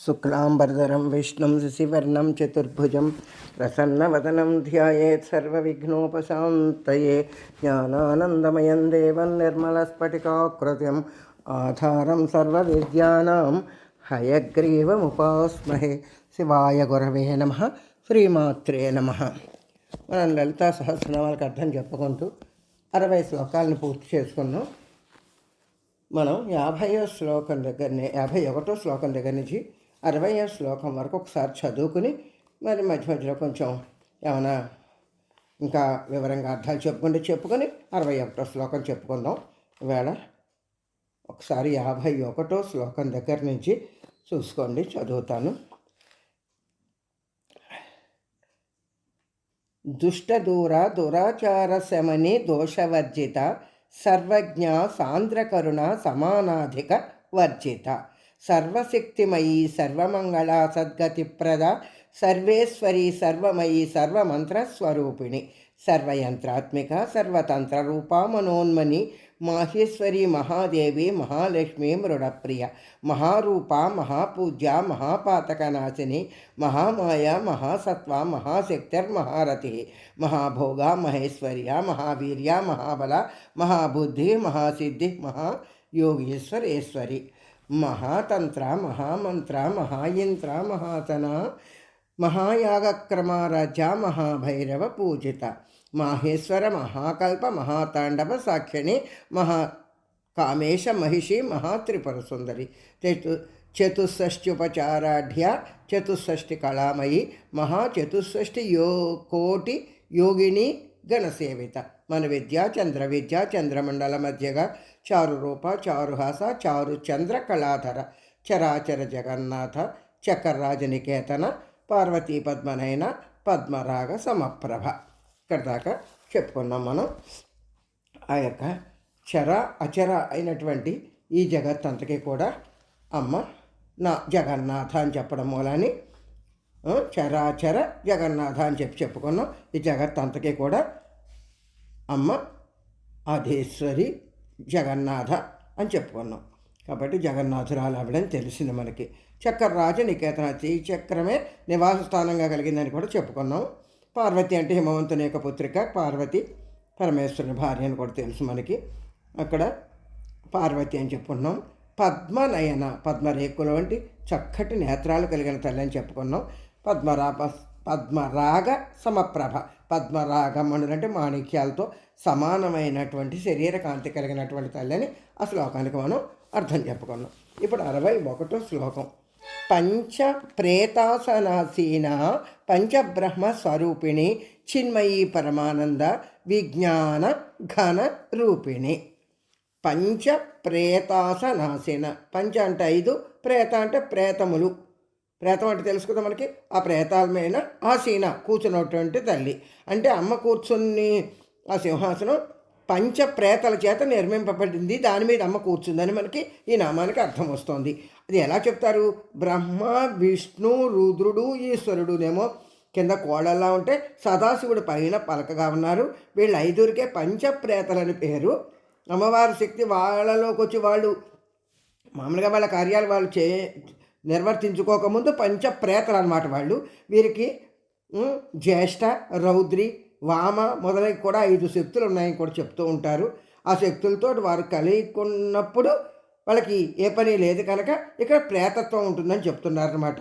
శుక్లాంబరధరం విష్ణుం శశివర్ణం చతుర్భుజం ప్రసన్నవదనం ధ్యాయేత్ సర్వవిఘ్నోపశాంతయే జ్ఞానానందమయం దేవం నిర్మలస్ఫటికాకృతిం ఆధారం సర్వవిద్యానాం హయగ్రీవముపాస్మహే శివాయ గురవే నమ శ్రీమాత్రే నమ మనం లలితా సహస్రనామాలకు అర్థం చెప్పుకుంటూ అరవై శ్లోకాలను పూర్తి చేసుకున్నాం. మనం యాభైవ శ్లోకం దగ్గరనే యాభై ఒకటో శ్లోకం దగ్గర నుంచి అరవై శ్లోకం వరకు ఒకసారి చదువుకుని మరి మధ్య మధ్యలో కొంచెం ఏమైనా ఇంకా వివరంగా అర్థాలు చెప్పుకుంటే చెప్పుకొని అరవై ఒకటో శ్లోకం చెప్పుకుందాం. ఈవేళ ఒకసారి యాభై ఒకటో శ్లోకం దగ్గర నుంచి చూసుకోండి చదువుతాను. దుష్టదూర దురాచార శమని దోషవర్జిత సర్వజ్ఞ సాంద్రకరుణ సమానాధిక వర్జిత. సర్వశక్తిమయీ సర్వమంగళ సద్గతిప్రద సర్వేశ్వరి సర్వమయీ సర్వమంత్రస్వరూపిణి సర్వయంత్రాత్మిక సర్వతంత్ర రూపా మనోన్మని మాహేశ్వరి మహాదేవి మహాలక్ష్మి మృడప్రియ మహారూప మహాపూజ్య మహాపాతకనాశిని మహామాయ మహాసత్వ మహాశక్తిర్మహారథి మహాభోగ మహేశ్వర్య మహావీర్య మహాబల మహాబుద్ధి మహాసిద్ధి మహాయోగేశ్వరేశ్వరి. మహాతంత్ర మహామంత్ర మహాయంత్ర మహాతన మహాయాగక్రమారాజ్య మహాభైరవ పూజిత మాహేశ్వర మహాకల్ప మహాతాండవ సాక్షిణి మహా కామేశ మహిషి మహాత్రిపుర సుందరి చతు చతుషష్ట్యుపచారాఢ్య చతుషష్టి కళామయి మహాచతుషష్టి యో కోటి యోగిని గణసేవిత మన విద్యా చంద్ర విద్యా చంద్రమండల మధ్యగా చారు రూప చారుహాస చారు చంద్ర కళాధర చరాచర జగన్నాథ చక్రరాజనికేతన పార్వతీ పద్మనైన పద్మరాగ సమప్రభ. ఇక్కడ దాకా చెప్పుకున్నాం మనం. ఆ యొక్క చర అచర అయినటువంటి ఈ జగత్ అంతకి కూడా అమ్మ నా జగన్నాథ అని చెప్పడం మూలాని చరాచర జగన్నాథ అని చెప్పి చెప్పుకున్నాం. ఈ జగత్ అంతకి కూడా అమ్మ ఆధేశ్వరి జగన్నాథ అని చెప్పుకున్నాం. కాబట్టి జగన్నాథురాలు ఆవిడని తెలిసింది మనకి. చక్రరాజు నికేతన ఈ చక్రమే నివాస స్థానంగా కలిగిందని కూడా చెప్పుకున్నాం. పార్వతి అంటే హిమవంతుని యొక్క పుత్రిక పార్వతి పరమేశ్వరుని భార్య అని కూడా తెలుసు మనకి. అక్కడ పార్వతి అని చెప్పుకున్నాం. పద్మనయన పద్మరేకుల వంటి చక్కటి నేత్రాలు కలిగిన తల్లి అని చెప్పుకున్నాం. పద్మరాప పద్మరాగ సమప్రభ పద్మరాగమణులు అంటే మాణిక్యాలతో సమానమైనటువంటి శరీర కాంతి కలిగినటువంటి తల్లి అని ఆ శ్లోకానికి మనం అర్థం చెప్పుకున్నాం. ఇప్పుడు అరవై ఒకటో శ్లోకం. పంచ ప్రేతాసనాసీన పంచబ్రహ్మ స్వరూపిణి చిన్మయీ పరమానంద విజ్ఞాన ఘన రూపిణి పంచ ప్రేతాసనాసీన పంచ అంటే ఐదు ప్రేత అంటే ప్రేతములు. ప్రేతం అంటే తెలుసుకుందాం మనకి. ఆ ప్రేతాల మీద ఆసీన కూర్చున్నటువంటి తల్లి. అంటే అమ్మ కూర్చుని ఆ సింహాసనం పంచ ప్రేతల చేత నిర్మింపబడింది. దాని మీద అమ్మ కూర్చుందని మనకి ఈ నామానికి అర్థం వస్తుంది. అది ఎలా చెప్తారు? బ్రహ్మ విష్ణు రుద్రుడు ఈశ్వరుడునేమో కింద కోడల్లా ఉంటే సదాశివుడు పైన పలకగా ఉన్నారు. వీళ్ళు ఐదుగురికే పంచప్రేతలని పేరు. అమ్మవారి శక్తి వాళ్ళలోకి వచ్చి వాళ్ళు మామూలుగా వాళ్ళ కార్యాలు వాళ్ళు చే నిర్వర్తించుకోకముందు పంచప్రేతలు అనమాట వాళ్ళు. వీరికి జ్యేష్ఠ రౌద్రి వామ మొదలై కూడా ఐదు శక్తులు ఉన్నాయని కూడా చెప్తూ ఉంటారు. ఆ శక్తులతో వారు కలిగికున్నప్పుడు వాళ్ళకి ఏ పని లేదు కనుక ఇక్కడ ప్రేతత్వం ఉంటుందని చెప్తున్నారనమాట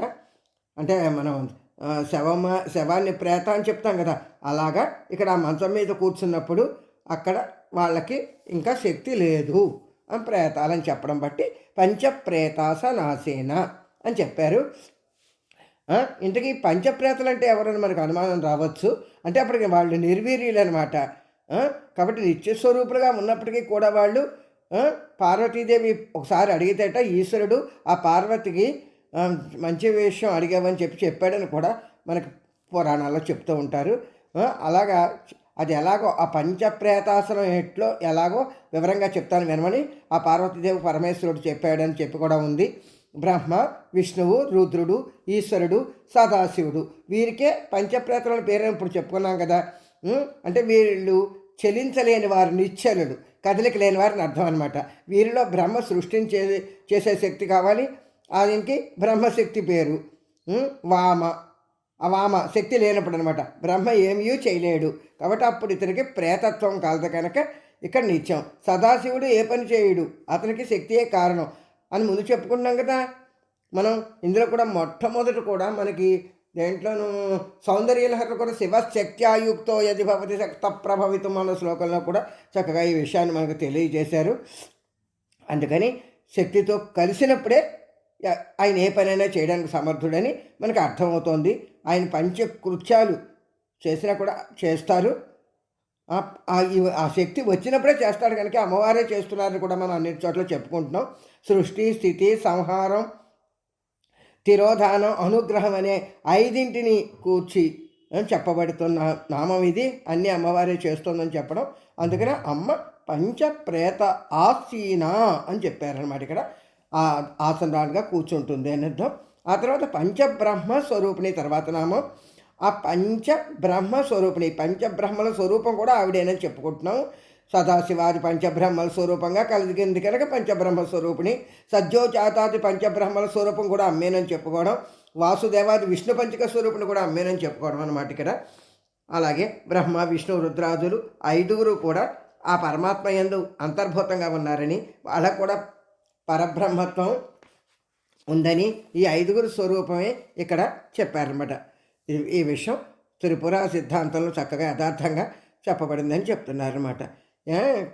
అంటే మనం శవం శవమ శవాన్ని ప్రేత అని చెప్తాం కదా. అలాగా ఇక్కడ ఆ మంచం మీద కూర్చున్నప్పుడు అక్కడ వాళ్ళకి ఇంకా శక్తి లేదు అని ప్రేతాలని చెప్పడం బట్టి పంచప్రేతాస నాసేన అని చెప్పారు. ఇంతకీ పంచప్రేతలు అంటే ఎవరని మనకు అనుమానం రావచ్చు. అంటే అప్పటికి వాళ్ళు నిర్వీర్యులు అనమాట కాబట్టి నిత్యస్వరూపులుగా ఉన్నప్పటికీ కూడా వాళ్ళు పార్వతీదేవి ఒకసారి అడిగితేట ఈశ్వరుడు ఆ పార్వతికి మంచి విషయం అడిగావని చెప్పి చెప్పాడని కూడా మనకు పురాణాల్లో చెప్తూ ఉంటారు. అలాగా అది ఎలాగో ఆ పంచప్రేతాసనం ఎట్లో ఎలాగో వివరంగా చెప్తాను వినమని ఆ పార్వతీదేవి పరమేశ్వరుడు చెప్పాడని చెప్పి కూడా ఉంది. బ్రహ్మ విష్ణువు రుద్రుడు ఈశ్వరుడు సదాశివుడు. వీరికే పంచప్రేతల పేరు ఇప్పుడు చెప్పుకున్నాం కదా. అంటే వీళ్ళు చెలించలేని వారు నిశ్చలుడు కదలిక లేని వారిని అర్థం అనమాట వీరిలో బ్రహ్మ సృష్టించే చేసే శక్తి కావాలి. ఆయనకి బ్రహ్మశక్తి పేరు. వామ. ఆ వామ శక్తి లేనప్పుడు అనమాట బ్రహ్మ ఏమీ చేయలేడు. కాబట్టి అప్పుడు ఇతనికి ప్రేతత్వం కలదు కనుక ఇక్కడ నిత్యం. సదాశివుడు ఏ పని చేయడు? అతనికి శక్తియే కారణం. అని ముందు చెప్పుకున్నాం కదా. మనం ఇందులో కూడా మొట్టమొదటి కూడా మనకి దేంట్లోనూ సౌందర్యలహరి కూడా శివశక్త్యాయుక్తో యది భవతి శక్త ప్రభవితం అన్న శ్లోకంలో కూడా చక్కగా ఈ విషయాన్ని మనకు తెలియజేశారు. అందుకని శక్తితో కలిసినప్పుడే ఆయన ఏ పనైనా చేయడానికి సమర్థుడని మనకు అర్థమవుతోంది. ఆయన పంచకృత్యాలు చేసినా కూడా చేస్తారు. ఆ- ఆ శక్తి వచ్చినప్పుడే చేస్తాడు కనుక అమ్మవారే చేస్తున్నారని కూడా మనం అన్ని చోట్ల చెప్పుకుంటున్నాం. సృష్టి స్థితి సంహారం తిరోధానం అనుగ్రహం అనే ఐదింటిని కూర్చి అని చెప్పబడుతున్న నామం ఇది. అన్ని అమ్మవారే చేస్తుందని చెప్పడం. అందుకనే అమ్మ పంచ ప్రేత ఆసీన అని చెప్పారనమాట ఇక్కడ. ఆ ఆసనాలుగా కూర్చుంటుంది అని అర్థం. ఆ తర్వాత పంచబ్రహ్మ స్వరూపిణి తర్వాత నామం. ఆ పంచబ్రహ్మ స్వరూపిణి పంచబ్రహ్మల స్వరూపం కూడా ఆవిడేనని చెప్పుకుంటున్నాం సదాశివాది పంచబ్రహ్మల స్వరూపంగా కలిగింది కనుక పంచబ్రహ్మ స్వరూపిణి సజ్జోచాతాది పంచబ్రహ్మల స్వరూపం కూడా అమ్మేనని చెప్పుకోవడం వాసుదేవాది విష్ణు పంచక స్వరూపుని కూడా అమ్మేనని చెప్పుకోవడం అనమాట ఇక్కడ. అలాగే బ్రహ్మ విష్ణు రుద్రాదులు ఐదుగురు కూడా ఆ పరమాత్మ యందు అంతర్భూతంగా ఉన్నారని వాళ్ళకు కూడా పరబ్రహ్మత్వం ఉందని ఈ ఐదుగురు స్వరూపమే ఇక్కడ చెప్పారనమాట ఈ- విషయం త్రిపుర సిద్ధాంతంలో చక్కగా యథార్థంగా చెప్పబడిందని చెప్తున్నారన్నమాట.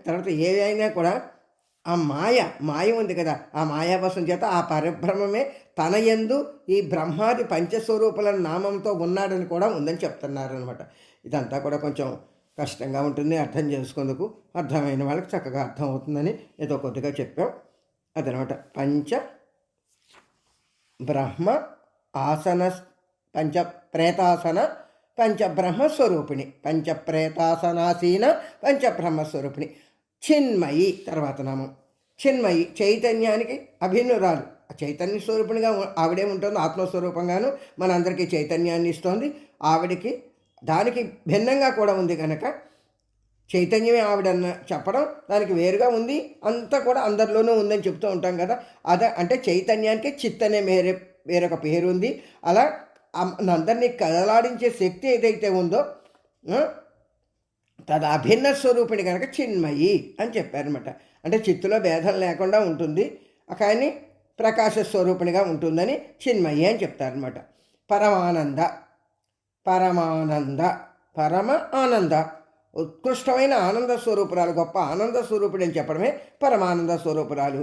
తర్వాత ఏవైనా కూడా ఆ మాయ మాయ ఉంది కదా ఆ మాయావసం చేత ఆ పరిభ్రమమే తన యందు ఈ బ్రహ్మాది పంచస్వరూపుల నామంతో ఉన్నాడని కూడా ఉందని చెప్తున్నారు అనమాట ఇదంతా కూడా కొంచెం కష్టంగా ఉంటుంది అర్థం చేసుకుందుకు అర్థమైన వాళ్ళకి చక్కగా అర్థం అవుతుందని ఏదో కొద్దిగా చెప్పాం. అదనమాట పంచ బ్రహ్మ ఆసన పంచ ప్రేతాసన పంచబ్రహ్మ స్వరూపిణి పంచప్రేతాసనాసీన పంచబ్రహ్మ స్వరూపిణి చిన్మయి తర్వాత నామం. చిన్మయి చైతన్యానికి అభిన్నురాలు ఆ చైతన్య స్వరూపిణిగా ఆవిడే ఉంటుంది ఆత్మస్వరూపంగాను. మనందరికీ చైతన్యాన్ని ఇస్తోంది. ఆవిడికి దానికి భిన్నంగా కూడా ఉంది కనుక చైతన్యమే ఆవిడన్న చెప్పడం దానికి వేరుగా ఉంది. అంతా కూడా అందరిలోనూ ఉందని చెప్తూ ఉంటాం కదా. అదే అంటే చైతన్యానికి చిత్ అనే వేరే వేరొక పేరు ఉంది అలా అమ్- అందరినీ కదలాడించే శక్తి ఏదైతే ఉందో తద అభిన్న స్వరూపిణి కనుక చిన్మయి అని చెప్పారనమాట అంటే చిత్తులో భేదం లేకుండా ఉంటుంది కానీ ప్రకాశ స్వరూపిణిగా ఉంటుందని చిన్మయి అని చెప్తారనమాట పరమానంద పరమానంద పరమ ఆనంద. ఉత్కృష్టమైన ఆనంద స్వరూపురాలు గొప్ప ఆనంద స్వరూపుడు అని చెప్పడమే పరమానంద స్వరూపురాలు.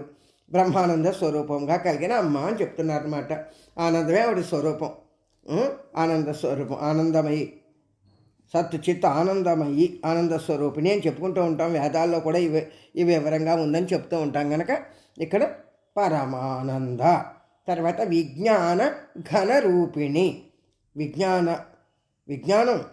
బ్రహ్మానంద స్వరూపంగా కలిగిన అమ్మ అని చెప్తున్నారన్నమాట. ఆనందమే ఆవిడ స్వరూపం. ఆనంద స్వరూపం ఆనందమయి. సత్ చిత్ ఆనందమయి ఆనంద స్వరూపిణి అని చెప్పుకుంటూ ఉంటాం. వేదాల్లో కూడా ఇవి ఈ వివరంగా ఉందని చెప్తూ ఉంటాం కనుక ఇక్కడ పరమానంద తర్వాత విజ్ఞాన ఘన రూపిణి విజ్ఞాన విజ్ఞానం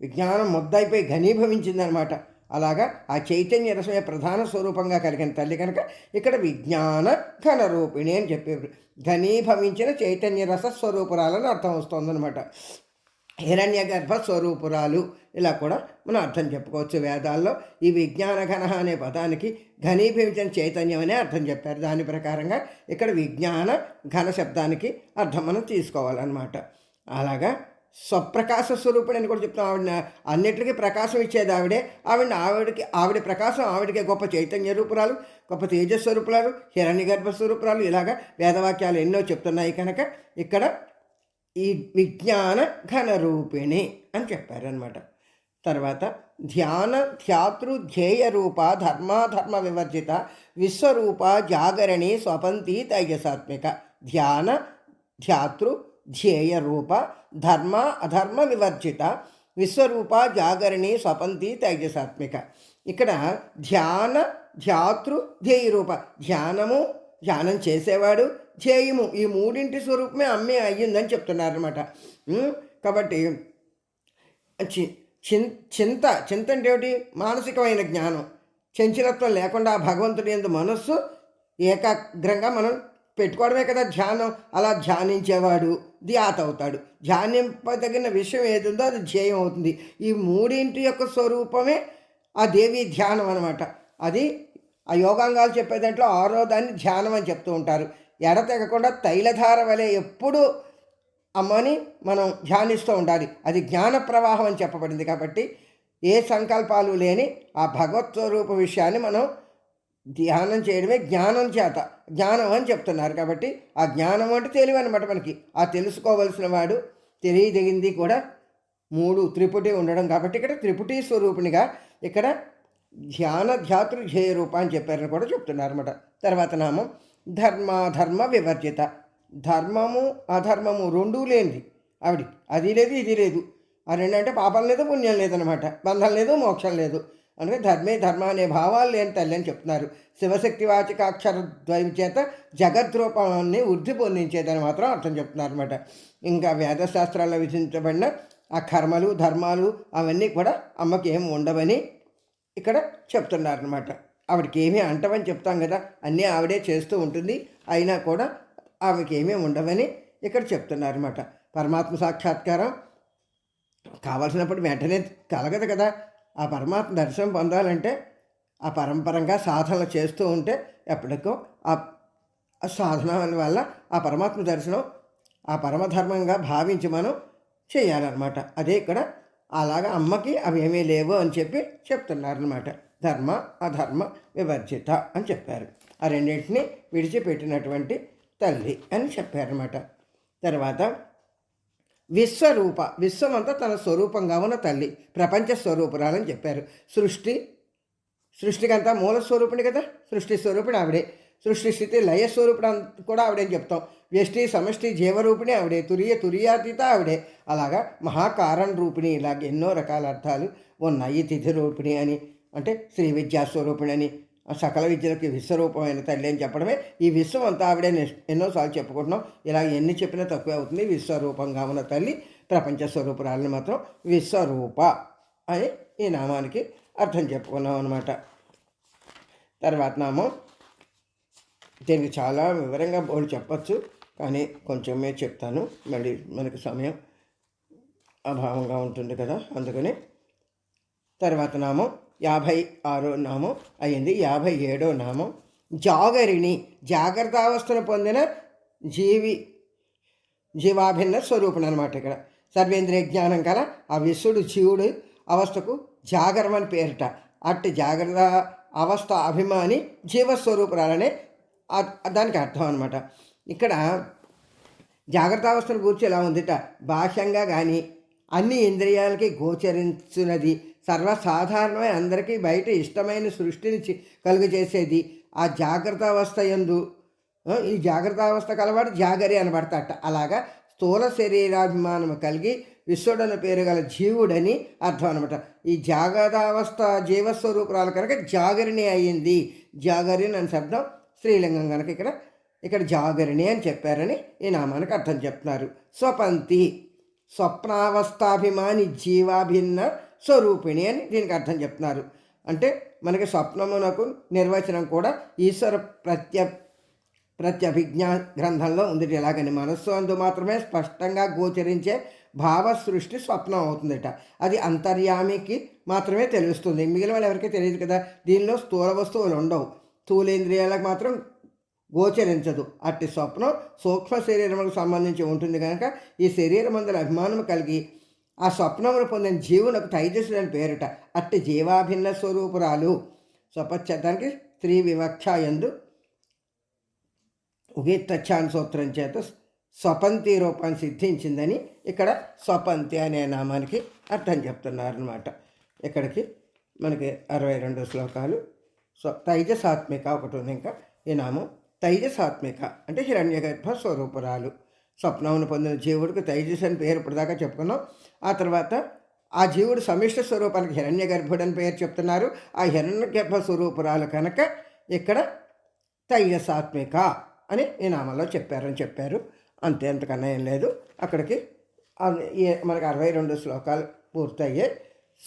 విజ్ఞానం మొద్దైపోయి ఘనీభవించిందనమాట. అలాగా ఆ చైతన్య రసమే ప్రధాన స్వరూపంగా కలిగిన తల్లి కనుక ఇక్కడ విజ్ఞాన ఘన రూపిణి అని చెప్పేవారు ఘనీభవించిన చైతన్య రస స్వరూపురాలని అర్థం వస్తుందన్నమాట. హిరణ్య గర్భ స్వరూపురాలు ఇలా కూడా మనం అర్థం చెప్పుకోవచ్చు వేదాల్లో. ఈ విజ్ఞాన ఘన అనే పదానికి ఘనీభవించిన చైతన్యం అనే అర్థం చెప్పారు. దాని ప్రకారంగా ఇక్కడ విజ్ఞాన ఘన శబ్దానికి అర్థం మనం తీసుకోవాలన్నమాట. అలాగా స్వప్రకాశ స్వరూపుడు అని కూడా చెప్తాం ఆవిడ అన్నిటికీ ప్రకాశం ఇచ్చేది ఆవిడే. ఆవిడ ఆవిడకి ఆవిడ ప్రకాశం ఆవిడకే గొప్ప చైతన్య రూపురాలు గొప్ప తేజస్వరూపురాలు హిరణ్య గర్భ స్వరూపురాలు ఇలాగా వేదవాక్యాలు ఎన్నో చెప్తున్నాయి కనుక ఇక్కడ ఈ విజ్ఞాన ఘనరూపిణి అని చెప్పారనమాట తర్వాత ధ్యాన ధ్యాతృ ధ్యేయ రూప ధర్మాధర్మ వివర్జిత విశ్వరూప జాగరణి స్వపంతి తైజసాత్మిక. ధ్యాన ధ్యాతృ ధ్యేయ రూప ధర్మ అధర్మ వివర్జిత విశ్వరూప జాగరణి స్వపంతి తేజసాత్మిక. ఇక్కడ ధ్యాన ధ్యాతృ ధ్యేయ రూప ధ్యానము ధ్యానం చేసేవాడు ధ్యేయము. ఈ మూడింటి స్వరూపమే అమ్మే అయ్యిందని చెప్తున్నారనమాట కాబట్టి చి చింత చింత అంటే ఏమిటి? మానసికమైన జ్ఞానం. చంచలత్వం లేకుండా ఆ భగవంతుడి ఎందు మనస్సు ఏకాగ్రంగా మనం పెట్టుకోవడమే కదా ధ్యానం. అలా ధ్యానించేవాడు ధ్యాత అవుతాడు. ధ్యానింపదగిన విషయం ఏదుందో అది ధ్యేయం అవుతుంది. ఈ మూడింటి యొక్క స్వరూపమే ఆ దేవి ధ్యానం అనమాట అది ఆ యోగాంగాలు చెప్పే దాంట్లో ఆరో దాన్ని ధ్యానం అని చెప్తూ ఉంటారు. ఎడతెగకుండా తైలధార వలె ఎప్పుడు అమ్మని మనం ధ్యానిస్తూ ఉండాలి. అది జ్ఞాన ప్రవాహం అని చెప్పబడింది కాబట్టి ఏ సంకల్పాలు లేని ఆ భగవత్ స్వరూప విషయాన్ని మనం ధ్యానం చేయడమే జ్ఞానం చేత. జ్ఞానం అని చెప్తున్నారు కాబట్టి ఆ జ్ఞానం అంటే తెలివి అనమాట మనకి. ఆ తెలుసుకోవలసిన వాడు తెలియదగింది కూడా మూడు త్రిపుటి ఉండడం కాబట్టి ఇక్కడ త్రిపుటి స్వరూపునిగా ఇక్కడ ధ్యాన ధ్యాతృధ్యేయ రూప అని చెప్పారని కూడా చెప్తున్నారు అనమాట తర్వాత నామం ధర్మాధర్మ వివర్జిత. ధర్మము అధర్మము రెండూ లేనిది. ఆవిడ అది లేదు ఇది లేదు. ఆ అంటే పాపం లేదు పుణ్యం లేదనమాట బంధం లేదు మోక్షం లేదు. అందుకే ధర్మే ధర్మ అనే భావాలు లేని తల్లి అని చెప్తున్నారు. శివశక్తి వాచకాక్షర ద్వయం చేత జగద్రూపాన్ని వృద్ధి పొందించేదని మాత్రం అర్థం చెప్తున్నారు అనమాట ఇంకా వేదశాస్త్రాల్లో విధించబడిన ఆ కర్మలు ధర్మాలు అవన్నీ కూడా అమ్మకి ఏం ఉండవని ఇక్కడ చెప్తున్నారనమాట ఆవిడకి ఏమీ అంటవని చెప్తాం కదా అన్నీ ఆవిడే చేస్తూ ఉంటుంది. అయినా కూడా ఆమెకి ఏమీ ఉండవని ఇక్కడ చెప్తున్నారనమాట పరమాత్మ సాక్షాత్కారం కావలసినప్పుడు వెంటనే కలగదు కదా. ఆ పరమాత్మ దర్శనం పొందాలంటే ఆ పరంపరంగా సాధనలు చేస్తూ ఉంటే ఎప్పటికో ఆ సాధన వల్ల ఆ పరమాత్మ దర్శనం ఆ పరమధర్మంగా భావించి మనం చేయాలన్నమాట. అదే ఇక్కడ అలాగా అమ్మకి అవి ఏమీ లేవు అని చెప్పి చెప్తున్నారనమాట ధర్మ అధర్మ వివర్జిత అని చెప్పారు. ఆ రెండింటిని విడిచిపెట్టినటువంటి తల్లి అని చెప్పారనమాట తర్వాత విశ్వరూప విశ్వమంతా తన స్వరూపంగా ఉన్న తల్లి ప్రపంచ స్వరూపురాలని చెప్పారు. సృష్టి సృష్టికంతా మూల స్వరూపిణి కదా? సృష్టి స్వరూపిణి ఆవిడే. సృష్టి స్థితి లయ స్వరూపుడు కూడా ఆవిడే చెప్తాం. వ్యష్టి సమష్టి జీవరూపిణి ఆవిడే. తురియ తురియాతీత ఆవిడే. అలాగా మహాకారణ రూపిణి ఇలాగ ఎన్నో రకాల అర్థాలు. ఉన్నాయి తిథి రూపిణి అని అంటే శ్రీ విద్యా స్వరూపిణి అని ఆ సకల విద్యలకి విశ్వరూపమైన తల్లి అని చెప్పడమే. ఈ విశ్వం అంతా ఆవిడే ఎన్నోసార్లు చెప్పుకుంటున్నాం. ఇలా ఎన్ని చెప్పినా తక్కువే అవుతుంది. విశ్వరూపంగా ఉన్న తల్లి ప్రపంచ స్వరూపురాలని మాత్రం విశ్వరూప అని ఈ నామానికి అర్థం చెప్పుకున్నాం అనమాట తర్వాత నామం. దీనికి చాలా వివరంగా బోర్డు చెప్పచ్చు కానీ కొంచెమే చెప్తాను. మళ్ళీ మనకి సమయం అభావంగా ఉంటుంది కదా అందుకని. తర్వాత నామం. యాభై ఆరో నామం అయింది యాభై ఏడో నామం. జాగరిణి జాగ్రత్తావస్థను పొందిన జీవి జీవాభిన్న స్వరూపం అనమాట ఇక్కడ. సర్వేంద్రియ జ్ఞానం కల ఆ విశ్వడు జీవుడు అవస్థకు జాగరమని అని పేరిట. అట్టి జాగ్రత్త అవస్థ అభిమాని జీవస్వరూపురాలనే దానికి అర్థం అనమాట ఇక్కడ జాగ్రత్త అవస్థను గురించి ఎలా ఉందిట? బాహ్యంగా కానీ అన్ని ఇంద్రియాలకి గోచరించినది. సర్వసాధారణమైన అందరికీ బయట ఇష్టమైన సృష్టిని కలుగజేసేది ఆ జాగ్రత్త అవస్థ ఎందు ఈ జాగ్రత్త అవస్థ కలవాడు జాగరి అనబడతాట. అలాగా స్థూల శరీరాభిమానం కలిగి విశ్వడన పేరు గల జీవుడని అర్థం అనమాట ఈ జాగ్రత్తావస్థ జీవస్వరూపురాలు కనుక జాగరిణి అయ్యింది జాగరిణి అని శబ్దం స్త్రీలింగం కనుక ఇక్కడ ఇక్కడ జాగరిణి అని చెప్పారని ఈ నామానికి అర్థం చెప్తున్నారు. స్వపంతి. స్వప్నావస్థాభిమాని జీవాభిన్న స్వరూపిణి అని దీనికి అర్థం చెప్తున్నారు. అంటే మనకి స్వప్నమునకు నిర్వచనం కూడా ఈశ్వర ప్రత్య ప్రత్యభిజ్ఞా గ్రంథంలో ఉంది. ఎలాగని మనస్సు అందు మాత్రమే స్పష్టంగా గోచరించే భావ సృష్టి స్వప్నం అవుతుందట. అది అంతర్యామికి మాత్రమే తెలుస్తుంది. మిగిలిన వాళ్ళు ఎవరికీ తెలియదు కదా. దీనిలో స్థూల వస్తువులు ఉండవు. స్థూలేంద్రియాలకు మాత్రం గోచరించదు. అట్టి స్వప్నం సూక్ష్మ శరీరములకు సంబంధించి ఉంటుంది కనుక ఈ శరీరం అందులో అభిమానం కలిగి ఆ స్వప్నమును పొందిన జీవునకు తైజస్సులని పేరుట అట్టి జీవాభిన్న స్వరూపురాలు. స్వపశ్చతానికి స్త్రీ వివక్ష ఎందు ఉగీతచ్చాన్ సూత్రం చేత స్వపంతి రూపాన్ని సిద్ధించిందని ఇక్కడ స్వపంతి అనే నామానికి అర్థం చెప్తున్నారనమాట ఇక్కడికి మనకి అరవై రెండు శ్లోకాలు. స్వ తైజసాత్మిక ఒకటి ఉంది ఇంకా. ఈ నామం తైజసాత్మిక అంటే హిరణ్యగర్భ స్వరూపురాలు. స్వప్నమును పొందిన జీవుడికి తైజస్ అని పేరు ఇప్పటిదాకా చెప్పుకున్నాం. ఆ తర్వాత ఆ జీవుడు సమిష్ట స్వరూపానికి హిరణ్య గర్భుడు అని పేరు చెప్తున్నారు. ఆ హిరణ్య గర్భ స్వరూపురాలు కనుక ఇక్కడ తైజసాత్మిక అని ఈ నామంలో చెప్పారని చెప్పారు. అంతే అంతకన్నా ఏం లేదు. అక్కడికి మనకు మనకి అరవై రెండు శ్లోకాలు పూర్తయ్యాయి.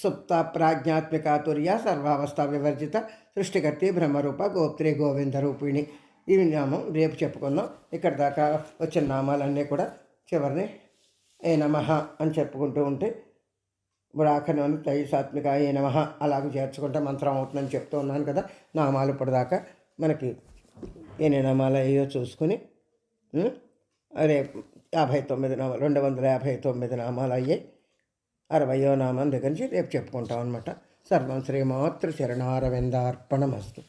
సుప్త ప్రాజ్ఞాత్మిక తుర్య సర్వావస్థ వివర్జిత సృష్టికర్తి బ్రహ్మరూప గోప్త్రి గోవింద రూపిణి ఇవి నామం రేపు చెప్పుకుందాం. ఇక్కడ దాకా వచ్చిన నామాలన్నీ కూడా చివరిని ఏ నమః అని చెప్పుకుంటూ ఉంటే ఇప్పుడు ఆఖరిని తైసాత్మిక ఏ నమః అలాగ చేర్చుకుంటే మంత్రం అవుతుందని చెప్తూ ఉన్నాను కదా. నామాలు ఇప్పటిదాకా మనకి ఎన్ని నామాలు అయ్యో చూసుకుని రేపు యాభై తొమ్మిది నామాలు రెండు వందల యాభై తొమ్మిది నామాలు అయ్యాయి. అరవయో నామం దగ్గర నుంచి రేపు చెప్పుకుంటాం అనమాట సర్వం శ్రీమాతృ చరణారవిందార్పణమస్తు.